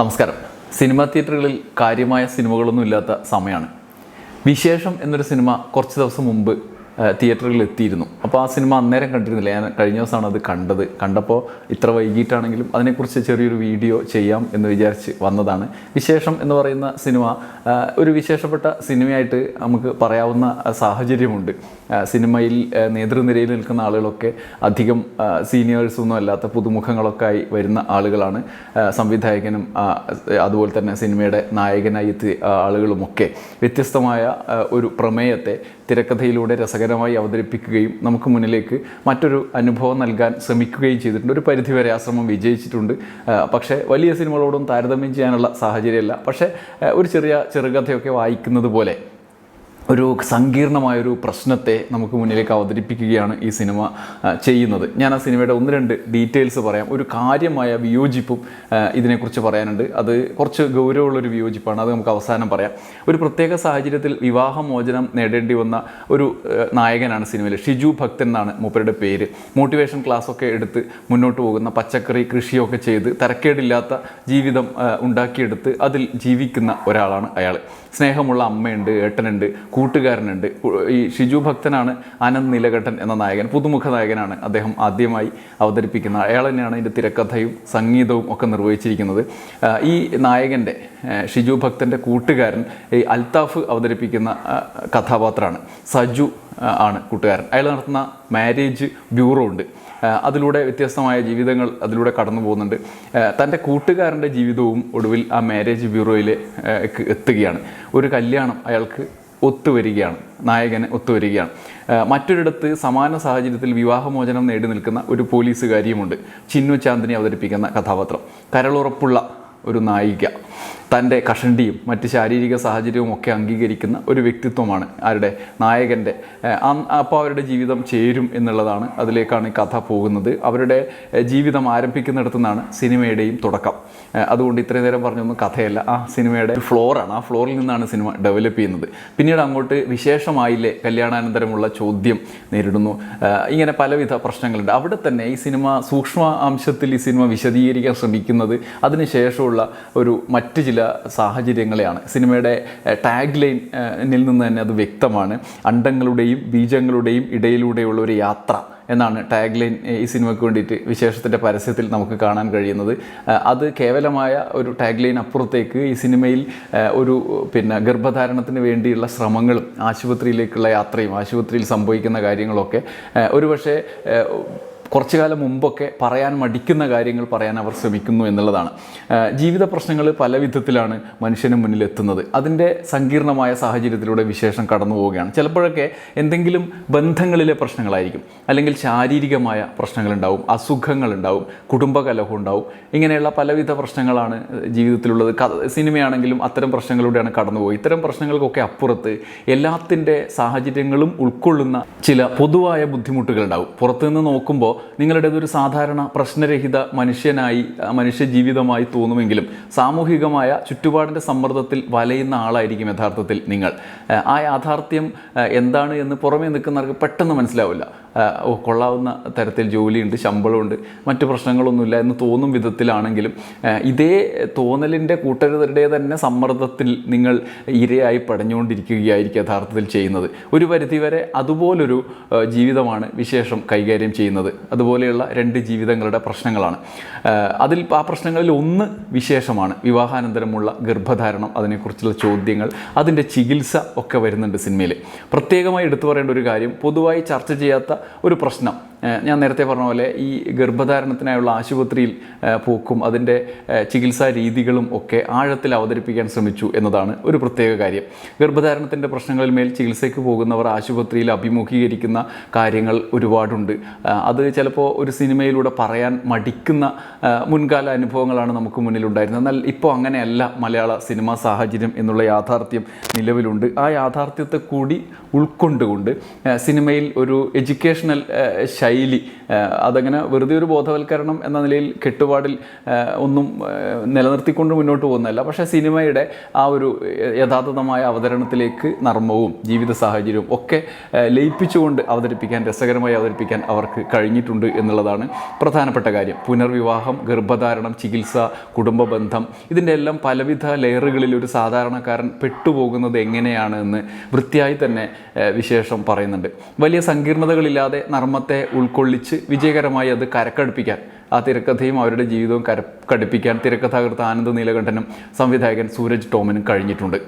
നമസ്കാരം. സിനിമാ തിയേറ്ററുകളിൽ കാര്യമായ സിനിമകളൊന്നും ഇല്ലാത്ത സമയമാണ് വിശേഷം എന്നൊരു സിനിമ കുറച്ച് ദിവസം മുമ്പ് തിയേറ്ററുകളിൽ എത്തിയിരുന്നു അപ്പോൾ ആ സിനിമ അന്നേരം കണ്ടിരുന്നില്ല. ഞാൻ കഴിഞ്ഞ ദിവസമാണ് അത് കണ്ടത്. കണ്ടപ്പോൾ ഇത്ര വൈകിട്ടാണെങ്കിലും അതിനെക്കുറിച്ച് ചെറിയൊരു വീഡിയോ ചെയ്യാം എന്ന് വിചാരിച്ച് വന്നതാണ്. വിശേഷം എന്ന് പറയുന്ന സിനിമ ഒരു വിശേഷപ്പെട്ട സിനിമയായിട്ട് നമുക്ക് പറയാവുന്ന സാഹചര്യമുണ്ട്. സിനിമയിൽ നേതൃനിരയിൽ നിൽക്കുന്ന ആളുകളൊക്കെ അധികം സീനിയേഴ്സൊന്നും അല്ലാത്ത പുതുമുഖങ്ങളൊക്കെ ആയി വരുന്ന ആളുകളാണ്. സംവിധായകനും അതുപോലെ തന്നെ സിനിമയുടെ നായകനായി എത്തിയ ആളുകളുമൊക്കെ വ്യത്യസ്തമായ ഒരു പ്രമേയത്തെ തിരക്കഥയിലൂടെ രസകരമായി അവതരിപ്പിക്കുകയും നമുക്ക് മുന്നിലേക്ക് മറ്റൊരു അനുഭവം നൽകാൻ ശ്രമിക്കുകയും ചെയ്തിട്ടുണ്ട്. ഒരു പരിധിവരെ ആ ശ്രമം വിജയിച്ചിട്ടുണ്ട്. പക്ഷേ വലിയ സിനിമകളോടും താരതമ്യം ചെയ്യാനുള്ള സാഹചര്യമല്ല. പക്ഷേ ഒരു ചെറിയ ചെറുകഥയൊക്കെ വായിക്കുന്നത് പോലെ ഒരു സങ്കീർണമായൊരു പ്രശ്നത്തെ നമുക്ക് മുന്നിലേക്ക് അവതരിപ്പിക്കുകയാണ് ഈ സിനിമ ചെയ്യുന്നത്. ഞാൻ ആ സിനിമയുടെ ഒന്ന് രണ്ട് ഡീറ്റെയിൽസ് പറയാം. ഒരു കാര്യമായ വിയോജിപ്പും ഇതിനെക്കുറിച്ച് പറയാനുണ്ട്. അത് കുറച്ച് ഗൗരവമുള്ളൊരു വിയോജിപ്പാണ്. അത് നമുക്ക് അവസാനം പറയാം. ഒരു പ്രത്യേക സാഹചര്യത്തിൽ വിവാഹമോചനം നേടേണ്ടി വന്ന ഒരു നായകനാണ് സിനിമയിൽ ഷിജു ഭക്തൻ എന്നാണ് മൂപ്പരുടെ പേര്. മോട്ടിവേഷൻ ക്ലാസ്സൊക്കെ എടുത്ത് മുന്നോട്ട് പോകുന്ന പച്ചക്കറി കൃഷിയൊക്കെ ചെയ്ത് തരക്കേടില്ലാത്ത ജീവിതം ഉണ്ടാക്കിയെടുത്ത് അതിൽ ജീവിക്കുന്ന ഒരാളാണ് അയാൾ സ്നേഹമുള്ള അമ്മയുണ്ട് ഏട്ടനുണ്ട് കൂട്ടുകാരനുണ്ട്. ഈ ഷിജു ഭക്തനാണ് ആനന്ദ് നീലകണ്ഠൻ എന്ന നായകൻ പുതുമുഖ നായകനാണ് അദ്ദേഹം ആദ്യമായി അവതരിപ്പിക്കുന്ന. അയാൾ തന്നെയാണ് ഇതിന്റെ തിരക്കഥയും സംഗീതവും ഒക്കെ നിർവഹിച്ചിരിക്കുന്നത്. ഈ നായകന്റെ ഷിജു ഭക്തന്റെ കൂട്ടുകാരൻ ഈ അൽത്താഫ് അവതരിപ്പിക്കുന്ന കഥാപാത്രമാണ് സജു ആണ് കൂട്ടുകാരൻ. അയാൾ നടത്തുന്ന മാരേജ് ബ്യൂറോ ഉണ്ട്. അതിലൂടെ വ്യത്യസ്തമായ ജീവിതങ്ങൾ അതിലൂടെ കടന്നു പോകുന്നുണ്ട്. തന്റെ കൂട്ടുകാരന്റെ ജീവിതവും ഒടുവിൽ ആ മാരേജ് ബ്യൂറോയിൽ എത്തുകയാണ്. ഒരു കല്യാണം അയാൾക്ക് ഒത്തുവരികയാണ്. നായകന് ഒത്തുവരികയാണ്. മറ്റൊരിടത്ത് സമാന സാഹചര്യത്തിൽ വിവാഹമോചനം നേടി നിൽക്കുന്ന ഒരു പോലീസുകാരിയുമുണ്ട്. ചിന്നു ചാന്ദിനി അവതരിപ്പിക്കുന്ന കഥാപാത്രം. കരളുറപ്പുള്ള ഒരു നായിക. തന്റെ കഷണ്ടിയും മറ്റ് ശാരീരിക സാഹചര്യവും ഒക്കെ അംഗീകരിക്കുന്ന ഒരു വ്യക്തിത്വമാണ് ആരുടെ? നായകന്റെ. അപ്പോൾ അവരുടെ ജീവിതം ചേരും എന്നുള്ളതാണ് അതിലേക്കാണ് കഥ പോകുന്നത്. അവരുടെ ജീവിതം ആരംഭിക്കുന്നിടത്തു നിന്നാണ് സിനിമയുടെയും തുടക്കം. അതുകൊണ്ട് ഇത്രയും നേരം പറഞ്ഞൊന്നും കഥയല്ല. ആ സിനിമയുടെ ഫ്ലോറാണ്. ആ ഫ്ലോറിൽ നിന്നാണ് സിനിമ ഡെവലപ്പ് ചെയ്യുന്നത്. പിന്നീട് അങ്ങോട്ട് വിശേഷമായില്ലേ കല്യാണാനന്തരമുള്ള ചോദ്യം നേരിടുന്നു. ഇങ്ങനെ പലവിധ പ്രശ്നങ്ങളുണ്ട്. അവിടെ തന്നെ ഈ സിനിമ സൂക്ഷ്മ അംശത്തിൽ ഈ സിനിമ വിശദീകരിക്കാൻ ശ്രമിക്കുന്നത് അതിനുശേഷമുള്ള ഒരു മറ്റ് ചില സാഹചര്യങ്ങളെയാണ്. സിനിമയുടെ ടാഗ് ലൈനിൽ നിന്ന് തന്നെ അത് വ്യക്തമാണ്. അണ്ടങ്ങളുടെയും ബീജങ്ങളുടെയും ഇടയിലൂടെയുള്ള ഒരു യാത്ര എന്നാണ് ടാഗ് ലൈൻ ഈ സിനിമയ്ക്ക് വേണ്ടിയിട്ട് വിശേഷത്തിന്റെ പരസ്യത്തിൽ നമുക്ക് കാണാൻ കഴിയുന്നത്. അത് കേവലമായ ഒരു ടാഗ് ലൈൻ അപ്പുറത്തേക്ക് ഈ സിനിമയിൽ ഒരു പിന്നെ ഗർഭധാരണത്തിന് വേണ്ടിയുള്ള ശ്രമങ്ങളും ആശുപത്രിയിലേക്കുള്ള യാത്രയും ആശുപത്രിയിൽ സംഭവിക്കുന്ന കാര്യങ്ങളൊക്കെ ഒരുപക്ഷെ കുറച്ചു കാലം മുമ്പൊക്കെ പറയാൻ മടിക്കുന്ന കാര്യങ്ങൾ പറയാൻ അവർ ശ്രമിക്കുന്നു എന്നുള്ളതാണ്. ജീവിത പ്രശ്നങ്ങൾ പല വിധത്തിലാണ് മനുഷ്യന് മുന്നിലെത്തുന്നത്. അതിന്റെ സങ്കീർണമായ സാഹചര്യത്തിലൂടെ വിശേഷം കടന്നു പോവുകയാണ്. ചിലപ്പോഴൊക്കെ എന്തെങ്കിലും ബന്ധങ്ങളിലെ പ്രശ്നങ്ങളായിരിക്കും. അല്ലെങ്കിൽ ശാരീരികമായ പ്രശ്നങ്ങളുണ്ടാവും അസുഖങ്ങളുണ്ടാവും കുടുംബകലഹം ഉണ്ടാവും ഇങ്ങനെയുള്ള പലവിധ പ്രശ്നങ്ങളാണ് ജീവിതത്തിലുള്ളത്. സിനിമയാണെങ്കിലും അത്തരം പ്രശ്നങ്ങളിലൂടെയാണ് കടന്നുപോയി ഇത്തരം പ്രശ്നങ്ങൾക്കൊക്കെ അപ്പുറത്ത് എല്ലാത്തിന്റെ സാഹചര്യങ്ങളും ഉൾക്കൊള്ളുന്ന ചില പൊതുവായ ബുദ്ധിമുട്ടുകളുണ്ടാവും. പുറത്തുനിന്ന് നോക്കുമ്പോൾ നിങ്ങളുടേതൊരു സാധാരണ പ്രശ്നരഹിത മനുഷ്യനായി മനുഷ്യ ജീവിതമായി തോന്നുമെങ്കിലും സാമൂഹികമായ ചുറ്റുപാടിന്റെ സമ്മർദ്ദത്തിൽ വലയുന്ന ആളായിരിക്കും യഥാർത്ഥത്തിൽ നിങ്ങൾ. ആ, യാഥാർത്ഥ്യം എന്താണ് എന്ന് പുറമേ നിൽക്കുന്നവർക്ക് പെട്ടെന്ന് മനസ്സിലാവില്ല. കൊള്ളാവുന്ന തരത്തിൽ ജോലിയുണ്ട് ശമ്പളമുണ്ട് മറ്റു പ്രശ്നങ്ങളൊന്നുമില്ല എന്ന് തോന്നും വിധത്തിലാണെങ്കിലും ഇതേ തോന്നലിന്റെ കൂട്ടരുതരുടെ തന്നെ സമ്മർദ്ദത്തിൽ നിങ്ങൾ ഇരയായി പടഞ്ഞുകൊണ്ടിരിക്കുകയായിരിക്കും യഥാർത്ഥത്തിൽ ചെയ്യുന്നത്. ഒരു പരിധിവരെ അതുപോലൊരു ജീവിതമാണ് വിശേഷം കൈകാര്യം ചെയ്യുന്നത്. അതുപോലെയുള്ള രണ്ട് ജീവിതങ്ങളുടെ പ്രശ്നങ്ങളാണ്. അതിൽ ആ പ്രശ്നങ്ങളിൽ ഒന്ന് വിശേഷമാണ്. വിവാഹാനന്തരമുള്ള ഗർഭധാരണം അതിനെക്കുറിച്ചുള്ള ചോദ്യങ്ങൾ അതിന്റെ ചികിത്സ ഒക്കെ വരുന്നുണ്ട് സിനിമയിൽ. പ്രത്യേകമായി എടുത്തു പറയേണ്ട ഒരു കാര്യം പൊതുവായി ചർച്ച ചെയ്യാത്ത ഒരു പ്രശ്നം. ഞാൻ നേരത്തെ പറഞ്ഞ പോലെ ഈ ഗർഭധാരണത്തിനായുള്ള ആശുപത്രിയിൽ പോക്കും അതിന്റെ ചികിത്സാ രീതികളും ഒക്കെ ആഴത്തിൽ അവതരിപ്പിക്കാൻ ശ്രമിച്ചു എന്നതാണ് ഒരു പ്രത്യേക കാര്യം. ഗർഭധാരണത്തിന്റെ പ്രശ്നങ്ങളിൽ മേൽ ചികിത്സയ്ക്ക് പോകുന്നവർ ആശുപത്രിയിൽ അഭിമുഖീകരിക്കുന്ന കാര്യങ്ങൾ ഒരുപാടുണ്ട്. അത് ചിലപ്പോൾ ഒരു സിനിമയിലൂടെ പറയാൻ മടിക്കുന്ന മുൻകാല അനുഭവങ്ങളാണ് നമുക്ക് മുന്നിലുണ്ടായിരുന്നത്. എന്നാൽ ഇപ്പോൾ അങ്ങനെയല്ല. മലയാള സിനിമാ സാഹചര്യം എന്നുള്ള യാഥാർത്ഥ്യം നിലവിലുണ്ട്. ആ യാഥാർത്ഥ്യത്തെ കൂടി ഉൾക്കൊണ്ടുകൊണ്ട് സിനിമയിൽ ഒരു എഡ്യൂക്കേഷണൽ ആ, അതങ്ങനെ വെറുതെ ഒരു ബോധവൽക്കരണം എന്ന നിലയിൽ കെട്ടുപാടിൽ ഒന്നും നിലനിർത്തിക്കൊണ്ട് മുന്നോട്ട് പോകുന്നതല്ല. പക്ഷേ സിനിമയുടെ ആ ഒരു യഥാർത്ഥമായ അവതരണത്തിലേക്ക് നർമ്മവും ജീവിത സാഹചര്യവും ഒക്കെ ലയിപ്പിച്ചുകൊണ്ട് അവതരിപ്പിക്കാൻ രസകരമായി അവതരിപ്പിക്കാൻ അവർക്ക് കഴിഞ്ഞിട്ടുണ്ട് എന്നുള്ളതാണ് പ്രധാനപ്പെട്ട കാര്യം. പുനർവിവാഹം ഗർഭധാരണം ചികിത്സ കുടുംബ ബന്ധം ഇതിന്റെ എല്ലാം പലവിധ ലെയറുകളിൽ ഒരു സാധാരണക്കാരൻ പെട്ടുപോകുന്നത് എങ്ങനെയാണ് എന്ന് വൃത്തിയായി തന്നെ വിശേഷം പറയുന്നുണ്ട്. വലിയ സങ്കീർണതകളില്ലാതെ നർമ്മത്തെ ഉൾക്കൊള്ളിച്ച് വിജയകരമായി അത് കരക്കടുപ്പിക്കാൻ ആ തിരക്കഥയും അവരുടെ ജീവിതവും കരക്കടുപ്പിക്കാൻ തിരക്കഥാകൃത്ത് ആനന്ദ് നീലകണ്ഠനും സംവിധായകൻ സൂരജ് ടോമനും കഴിഞ്ഞിട്ടുണ്ട്.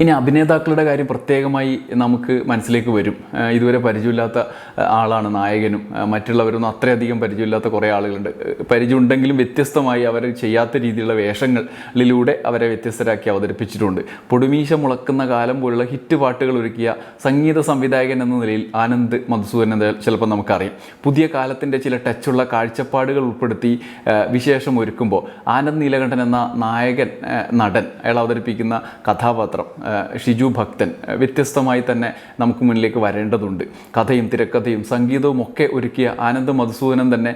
ഇനി അഭിനേതാക്കളുടെ കാര്യം പ്രത്യേകമായി നമുക്ക് മനസ്സിലേക്ക് വരും. ഇതുവരെ പരിചയമില്ലാത്ത ആളാണ് നായകനും. മറ്റുള്ളവരൊന്നും അത്രയധികം പരിചയമില്ലാത്ത കുറേ ആളുകളുണ്ട്. പരിചയമുണ്ടെങ്കിലും വ്യത്യസ്തമായി അവർ ചെയ്യാത്ത രീതിയിലുള്ള വേഷങ്ങളിലൂടെ അവരെ വ്യത്യസ്തരാക്കി അവതരിപ്പിച്ചിട്ടുണ്ട്. പൊടുമീശ മുളക്കുന്ന കാലം പോലുള്ള ഹിറ്റ് പാട്ടുകൾ ഒരുക്കിയ സംഗീത സംവിധായകൻ എന്ന നിലയിൽ ആനന്ദ് മധുസൂദൻ എന്ന് ചിലപ്പോൾ നമുക്കറിയാം. പുതിയ കാലത്തിന്റെ ചില ടച്ചുള്ള കാഴ്ചപ്പാടുകൾ ഉൾപ്പെടുത്തി വിശേഷം ഒരുക്കുമ്പോൾ ആനന്ദ് നീലകണ്ഠൻ എന്ന നായകൻ നടൻ അയാൾ അവതരിപ്പിക്കുന്ന കഥാപാത്രം ഷിജു ഭക്തൻ വ്യത്യസ്തമായി തന്നെ നമുക്ക് മുന്നിലേക്ക് വരേണ്ടതുണ്ട്. കഥയും തിരക്കഥയും സംഗീതവും ഒക്കെ ഒരുക്കിയ ആനന്ദ് മധുസൂദനൻ തന്നെ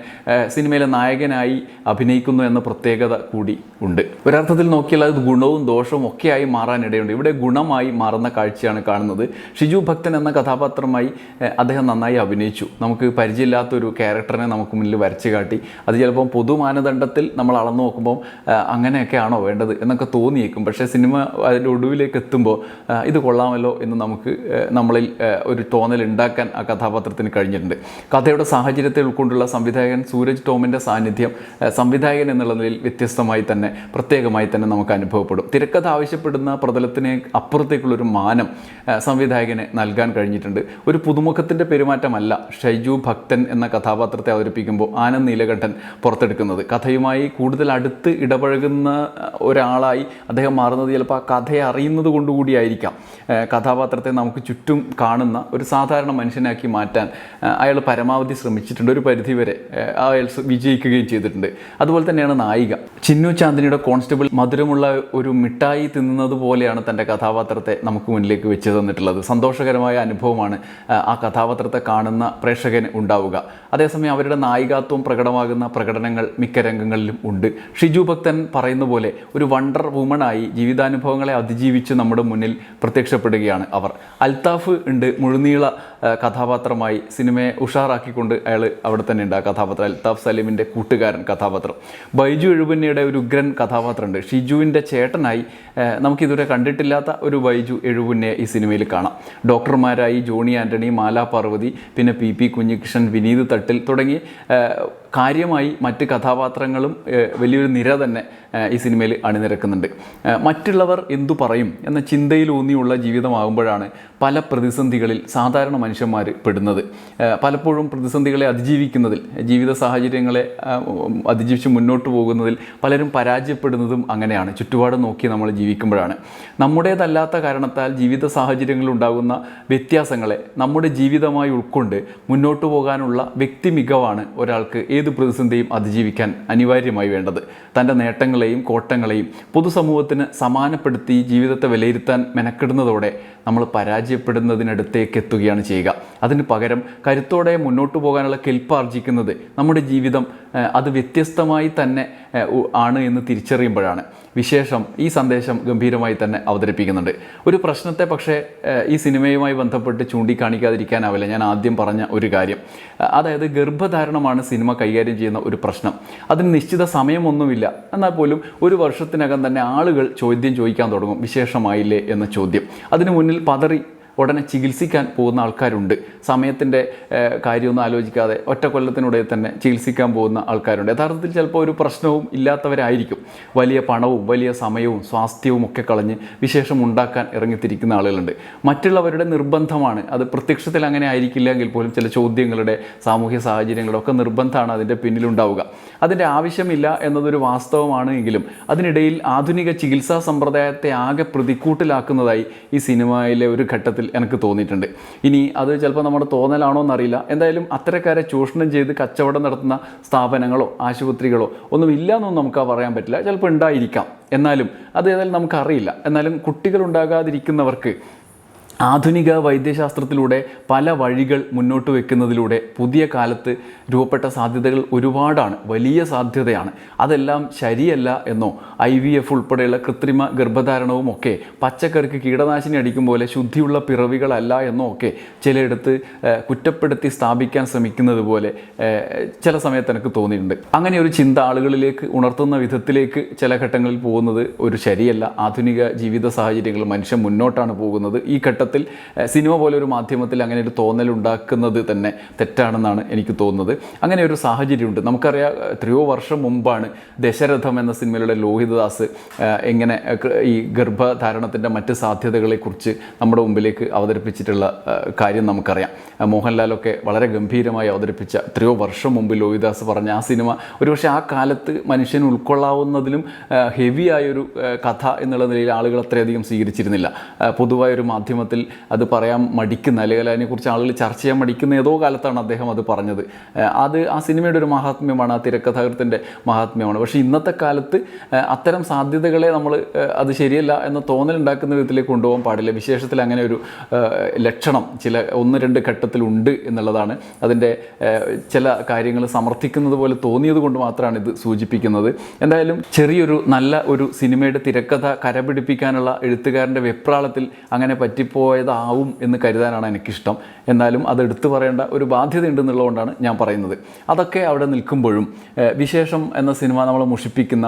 സിനിമയിലെ നായകനായി അഭിനയിക്കുന്നു എന്ന പ്രത്യേകത കൂടി ഉണ്ട്. ഒരർത്ഥത്തിൽ നോക്കിയാൽ അത് ഗുണവും ദോഷവും ഒക്കെയായി മാറാനിടയുണ്ട്. ഇവിടെ ഗുണമായി മാറുന്ന കാഴ്ചയാണ് കാണുന്നത്. ഷിജു ഭക്തൻ എന്ന കഥാപാത്രമായി അദ്ദേഹം നന്നായി അഭിനയിച്ചു. നമുക്ക് പരിചയമില്ലാത്തൊരു ക്യാരക്ടറിനെ നമുക്ക് മുന്നിൽ വരച്ചു കാട്ടി. അത് ചിലപ്പം പൊതു മാനദണ്ഡത്തിൽ നമ്മൾ അളന്നു നോക്കുമ്പോൾ അങ്ങനെയൊക്കെയാണോ വേണ്ടത് എന്നൊക്കെ തോന്നിയേക്കും. പക്ഷേ സിനിമ അതിന്റെ ഒടുവിലേക്ക് എത്തുമ്പോൾ ഇത് കൊള്ളാമല്ലോ എന്ന് നമുക്ക് നമ്മളിൽ ഒരു തോന്നൽ ഉണ്ടാക്കാൻ ആ കഥാപാത്രത്തിന് കഴിഞ്ഞിട്ടുണ്ട്. കഥയുടെ സാഹചര്യത്തെ ഉൾക്കൊണ്ടുള്ള സംവിധായകൻ സൂരജ് ടോമിന്റെ സാന്നിധ്യം സംവിധായകൻ എന്നുള്ള നിലയിൽ വ്യത്യസ്തമായി തന്നെ പ്രത്യേകമായി തന്നെ നമുക്ക് അനുഭവപ്പെടും. തിരക്കഥ ആവശ്യപ്പെടുന്ന പ്രതലത്തിന് അപ്പുറത്തേക്കുള്ളൊരു മാനം സംവിധായകനെ നൽകാൻ കഴിഞ്ഞിട്ടുണ്ട്. ഒരു പുതുമുഖത്തിന്റെ പെരുമാറ്റമല്ല ഷൈജു ഭക്തൻ എന്ന കഥാപാത്രത്തെ അവതരിപ്പിക്കുമ്പോൾ ആനന്ദ് നീലകണ്ഠൻ പുറത്തെടുക്കുന്നത്. കഥയുമായി കൂടുതൽ അടുത്ത് ഇടപഴകുന്ന ഒരാളായി അദ്ദേഹം മാറുന്നത് ചിലപ്പോൾ ആ കഥയെ അറിയുന്നത് കൊണ്ടുകൂടിയായിരിക്കാം ഏഹ് കഥാപാത്രത്തെ നമുക്ക് ചുറ്റും കാണുന്ന ഒരു സാധാരണ മനുഷ്യനാക്കി മാറ്റാൻ അയാൾ പരമാവധി ശ്രമിച്ചിട്ടുണ്ട്. ഒരു പരിധിവരെ അയാൾ വിജയിക്കുകയും ചെയ്തിട്ടുണ്ട്. അതുപോലെ തന്നെയാണ് നായിക. ചിന്നു ചാന്ദിനിയുടെ കോൺസ്റ്റബിൾ മധുരമുള്ള ഒരു മിഠായി തിന്നുന്നത് പോലെയാണ് തന്റെ കഥാപാത്രത്തെ നമുക്ക് മുന്നിലേക്ക് വെച്ച് തന്നിട്ടുള്ളത്. സന്തോഷകരമായ അനുഭവമാണ് ആ കഥാപാത്രത്തെ കാണുന്ന പ്രേക്ഷകന് ഉണ്ടാവുക. അതേസമയം അവരുടെ നായികാത്വം പ്രകടമാകുന്ന പ്രകടനങ്ങൾ മിക്ക രംഗങ്ങളിലും ഉണ്ട്. ഷിജു ഭക്തൻ പറയുന്ന പോലെ ഒരു വണ്ടർ വുമണായി ജീവിതാനുഭവങ്ങളെ അതിജീവിച്ച് നമ്മുടെ മുന്നിൽ പ്രത്യക്ഷപ്പെടുകയാണ് അവർ. അൽത്താഫ് ഉണ്ട് മുഴുനീള കഥാപാത്രമായി സിനിമയെ ഉഷാറാക്കിക്കൊണ്ട് അയാൾ അവിടെ തന്നെ ഉണ്ട് ആ കഥാപാത്രം അൽത്താഫ് സലീമിന്റെ കൂട്ടുകാരൻ കഥാപാത്രം. ബൈജു എഴുപന്നിയുടെ ഒരു ഉഗ്രൻ കഥാപാത്രമുണ്ട്. ഷിജുവിന്റെ ചേട്ടനായി നമുക്കിതുവരെ കണ്ടിട്ടില്ലാത്ത ഒരു ബൈജു എഴുപുന്നെ ഈ സിനിമയിൽ കാണാം. ഡോക്ടർമാരായി ജോണി ആന്റണി മാലാ പാർവതി പിന്നെ പി പി കുഞ്ഞികൃഷ്ണൻ വിനീത് തട്ടിൽ തുടങ്ങി കാര്യമായി മറ്റ് കഥാപാത്രങ്ങളും വലിയൊരു നിര തന്നെ ഈ സിനിമയിൽ അണിനിരക്കുന്നുണ്ട്. മറ്റുള്ളവർ എന്തു പറയും എന്ന ചിന്തയിലൂന്നിയുള്ള ജീവിതമാകുമ്പോഴാണ് പല പ്രതിസന്ധികളിൽ സാധാരണ മനുഷ്യന്മാർ പെടുന്നത്. പലപ്പോഴും പ്രതിസന്ധികളെ അതിജീവിക്കുന്നതിൽ ജീവിത സാഹചര്യങ്ങളെ അതിജീവിച്ച് മുന്നോട്ട് പോകുന്നതിൽ പലരും പരാജയപ്പെടുന്നതും അങ്ങനെയാണ്. ചുറ്റുപാട് നോക്കി നമ്മൾ ജീവിക്കുമ്പോഴാണ്. നമ്മുടേതല്ലാത്ത കാരണത്താൽ ജീവിത സാഹചര്യങ്ങളിൽ ഉണ്ടാകുന്ന വ്യത്യാസങ്ങളെ നമ്മുടെ ജീവിതമായി ഉൾക്കൊണ്ട് മുന്നോട്ട് പോകാനുള്ള വ്യക്തി മികവാണ് ഒരാൾക്ക് ഏത് പ്രതിസന്ധിയും അതിജീവിക്കാൻ അനിവാര്യമായി വേണ്ടത്. തന്റെ നേട്ടങ്ങളെയും കോട്ടങ്ങളെയും പൊതുസമൂഹത്തിന് സമാനപ്പെടുത്തി ജീവിതത്തെ വിലയിരുത്താൻ മെനക്കെടുന്നതോടെ നമ്മൾ പരാജയപ്പെടുന്നതിനടുത്തേക്ക് എത്തുകയാണ് ചെയ്യുക. അതിന് പകരം കരുത്തോടെ മുന്നോട്ട് പോകാനുള്ള കെൽപ്പ് ആർജിക്കുന്നത് നമ്മുടെ ജീവിതം അത് വ്യത്യസ്തമായി തന്നെ ആണ് എന്ന് തിരിച്ചറിയുമ്പോഴാണ്. വിശേഷം ഈ സന്ദേശം ഗംഭീരമായി തന്നെ അവതരിപ്പിക്കുന്നുണ്ട്. ഒരു പ്രശ്നത്തെ പക്ഷേ ഈ സിനിമയുമായി ബന്ധപ്പെട്ട് ചൂണ്ടിക്കാണിക്കാതിരിക്കാനാവില്ല. ഞാൻ ആദ്യം പറഞ്ഞ ഒരു കാര്യം. അതായത് ഗർഭധാരണമാണ് സിനിമ കൈകാര്യം ചെയ്യുന്ന ഒരു പ്രശ്നം. അതിന് നിശ്ചിത സമയമൊന്നുമില്ല. എന്നാൽ പോലും ഒരു വർഷത്തിനകം തന്നെ ആളുകൾ ചോദ്യം ചോദിക്കാൻ തുടങ്ങും. വിശേഷമായില്ലേ എന്ന ചോദ്യം. അതിനു മുന്നിൽ പതറി ഉടനെ ചികിത്സിക്കാൻ പോകുന്ന ആൾക്കാരുണ്ട്. സമയത്തിന്റെ കാര്യമൊന്നും ആലോചിക്കാതെ ഒറ്റ കൊല്ലത്തിനുടേ തന്നെ ചികിത്സിക്കാൻ പോകുന്ന ആൾക്കാരുണ്ട്. യഥാർത്ഥത്തിൽ ചിലപ്പോൾ ഒരു പ്രശ്നവും ഇല്ലാത്തവരായിരിക്കും. വലിയ പണവും വലിയ സമയവും സ്വാസ്ഥ്യവും ഒക്കെ കളഞ്ഞ് വിശേഷം ഉണ്ടാക്കാൻ ഇറങ്ങിത്തിരിക്കുന്ന ആളുകളുണ്ട്. മറ്റുള്ളവരുടെ നിർബന്ധമാണ്. അത് പ്രത്യക്ഷത്തിൽ അങ്ങനെ ആയിരിക്കില്ല എങ്കിൽ പോലും ചില ചോദ്യങ്ങളുടെ സാമൂഹ്യ സാഹചര്യങ്ങളുടെ ഒക്കെ നിർബന്ധമാണ് അതിന്റെ പിന്നിലുണ്ടാവുക. അതിന്റെ ആവശ്യമില്ല എന്നതൊരു വാസ്തവമാണ് എങ്കിലും അതിനിടയിൽ ആധുനിക ചികിത്സാ സമ്പ്രദായത്തെ ആകെ പ്രതിക്കൂട്ടിലാക്കുന്നതായി ഈ സിനിമയിലെ ഒരു ഘട്ടത്തിൽ എനിക്ക് തോന്നിയിട്ടുണ്ട്. ഇനി അത് ചിലപ്പോൾ നമ്മുടെ തോന്നലാണോ എന്നറിയില്ല. എന്തായാലും അത്തരക്കാരെ ചൂഷണം ചെയ്ത് കച്ചവടം നടത്തുന്ന സ്ഥാപനങ്ങളോ ആശുപത്രികളോ ഒന്നും ഇല്ല എന്നൊന്നും നമുക്ക് പറയാൻ പറ്റില്ല. ചിലപ്പോൾ ഉണ്ടായിരിക്കാം. എന്നാലും അത് ഏതായാലും നമുക്കറിയില്ല. എന്നാലും കുട്ടികൾ ഉണ്ടാകാതിരിക്കുന്നവർക്ക് ആധുനിക വൈദ്യശാസ്ത്രത്തിലൂടെ പല വഴികൾ മുന്നോട്ട് വെക്കുന്നതിലൂടെ പുതിയ കാലത്ത് രൂപപ്പെട്ട സാധ്യതകൾ ഒരുപാടാണ് വലിയ സാധ്യതയാണ്. അതെല്ലാം ശരിയല്ല എന്നോ ഐ വി എഫ് ഉൾപ്പെടെയുള്ള കൃത്രിമ ഗർഭധാരണവും ഒക്കെ പച്ചക്കറിക്ക് കീടനാശിനി അടിക്കും പോലെ ശുദ്ധിയുള്ള പിറവികളല്ല എന്നോ ഒക്കെ ചിലയിടത്ത് കുറ്റപ്പെടുത്തി സ്ഥാപിക്കാൻ ശ്രമിക്കുന്നത് പോലെ ചില സമയത്ത് എനിക്ക് തോന്നിയിട്ടുണ്ട്. അങ്ങനെ ഒരു ചിന്ത ആളുകളിലേക്ക് ഉണർത്തുന്ന വിധത്തിലേക്ക് ചില ഘട്ടങ്ങളിൽ പോകുന്നത് ഒരു ശരിയല്ല. ആധുനിക ജീവിത സാഹചര്യങ്ങൾ മനുഷ്യൻ മുന്നോട്ടാണ് പോകുന്നത്. ഈ ഘട്ടത്തിൽ ഏഹ്, സിനിമ പോലെ ഒരു മാധ്യമത്തിൽ അങ്ങനെ ഒരു തോന്നൽ ഉണ്ടാക്കുന്നത് തന്നെ തെറ്റാണെന്നാണ് എനിക്ക് തോന്നുന്നത്. അങ്ങനെ ഒരു സാഹചര്യമുണ്ട്. നമുക്കറിയാം എത്രയോ വർഷം മുമ്പാണ് ദശരഥം എന്ന സിനിമയിലൂടെ ലോഹിതദാസ് എങ്ങനെ ഈ ഗർഭധാരണത്തിന്റെ മറ്റ് സാധ്യതകളെക്കുറിച്ച് നമ്മുടെ മുമ്പിലേക്ക് അവതരിപ്പിച്ചിട്ടുള്ള കാര്യം നമുക്കറിയാം. മോഹൻലാലൊക്കെ വളരെ ഗംഭീരമായി അവതരിപ്പിച്ച എത്രയോ വർഷം മുമ്പ് ലോഹിദാസ് പറഞ്ഞ ആ സിനിമ. ഒരുപക്ഷെ ആ കാലത്ത് മനുഷ്യന് ഉൾക്കൊള്ളാവുന്നതിലും ഹെവിയായൊരു കഥ എന്നുള്ള നിലയിൽ ആളുകൾ അത്രയധികം സ്വീകരിച്ചിരുന്നില്ല. പൊതുവായൊരു മാധ്യമത്തിൽ അത് പറയാൻ മടിക്കുന്ന അല്ലെങ്കിൽ അതിനെക്കുറിച്ച് ആളുകൾ ചർച്ച ചെയ്യാൻ മടിക്കുന്ന ഏതോ കാലത്താണ് അദ്ദേഹം അത് പറഞ്ഞത്. അത് ആ സിനിമയുടെ ഒരു മഹാത്മ്യമാണ് ആ തിരക്കഥാകൃത്തിന്റെ മഹാത്മ്യമാണ്. പക്ഷേ ഇന്നത്തെ കാലത്ത് അത്തരം സാധ്യതകളെ നമ്മൾ അത് ശരിയല്ല എന്ന തോന്നലുണ്ടാക്കുന്ന വിധത്തിലേക്ക് കൊണ്ടുപോകാൻ പാടില്ല. വിശേഷത്തിൽ അങ്ങനെ ഒരു ലക്ഷണം ചില ഒന്ന് രണ്ട് ഘട്ടത്തിലുണ്ട് എന്നുള്ളതാണ് അതിന്റെ ചില കാര്യങ്ങൾ സമർത്ഥിക്കുന്നത് പോലെ തോന്നിയത് കൊണ്ട് മാത്രമാണ് ഇത് സൂചിപ്പിക്കുന്നത്. എന്തായാലും ചെറിയൊരു നല്ല ഒരു സിനിമയുടെ തിരക്കഥ കരപിടിപ്പിക്കാനുള്ള എഴുത്തുകാരന്റെ വെപ്രാളത്തിൽ അങ്ങനെ പറ്റിപ്പോയതാവും എന്ന് കരുതാനാണ് എനിക്കിഷ്ടം. എന്നാലും അത് എടുത്തു പറയേണ്ട ഒരു ബാധ്യത ഉണ്ടെന്നുള്ളതുകൊണ്ടാണ് ഞാൻ പറയുന്നത്. അതൊക്കെ അവിടെ നിൽക്കുമ്പോഴും വിശേഷം എന്ന സിനിമ നമ്മൾ മുഷിപ്പിക്കുന്ന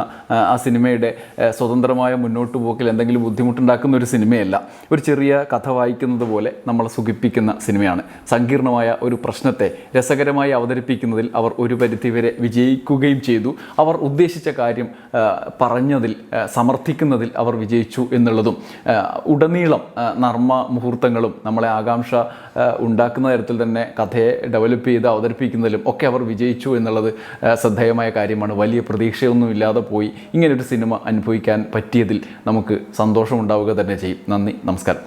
ആ സിനിമയുടെ സ്വതന്ത്രമായ മുന്നോട്ട് പോക്കിൽ എന്തെങ്കിലും ബുദ്ധിമുട്ടുണ്ടാക്കുന്ന ഒരു സിനിമയല്ല. ഒരു ചെറിയ കഥ വായിക്കുന്നത് പോലെ നമ്മളെ സുഖിപ്പിക്കുന്ന സിനിമയാണ്. സങ്കീർണമായ ഒരു പ്രശ്നത്തെ രസകരമായി അവതരിപ്പിക്കുന്നതിൽ അവർ ഒരു പരിധിവരെ വിജയിക്കുകയും ചെയ്തു. അവർ ഉദ്ദേശിച്ച കാര്യം പറഞ്ഞതിൽ സമർത്ഥിക്കുന്നതിൽ അവർ വിജയിച്ചു എന്നുള്ളതും ഉടനീളം നർമ്മ മുഹൂർത്തങ്ങളും നമ്മളെ ആകാംക്ഷ ഉണ്ടാക്കുന്ന തരത്തിൽ തന്നെ കഥയെ ഡെവലപ്പ് ചെയ്ത് അവതരിപ്പിക്കുന്നതിലും ഒക്കെ അവർ വിജയിച്ചു എന്നുള്ളത് ശ്രദ്ധേയമായ കാര്യമാണ്. വലിയ പ്രതീക്ഷയൊന്നും ഇല്ലാതെ പോയി ഇങ്ങനൊരു സിനിമ അനുഭവിക്കാൻ പറ്റിയതിൽ നമുക്ക് സന്തോഷമുണ്ടാവുക തന്നെ ചെയ്യും. നന്ദി നമസ്കാരം.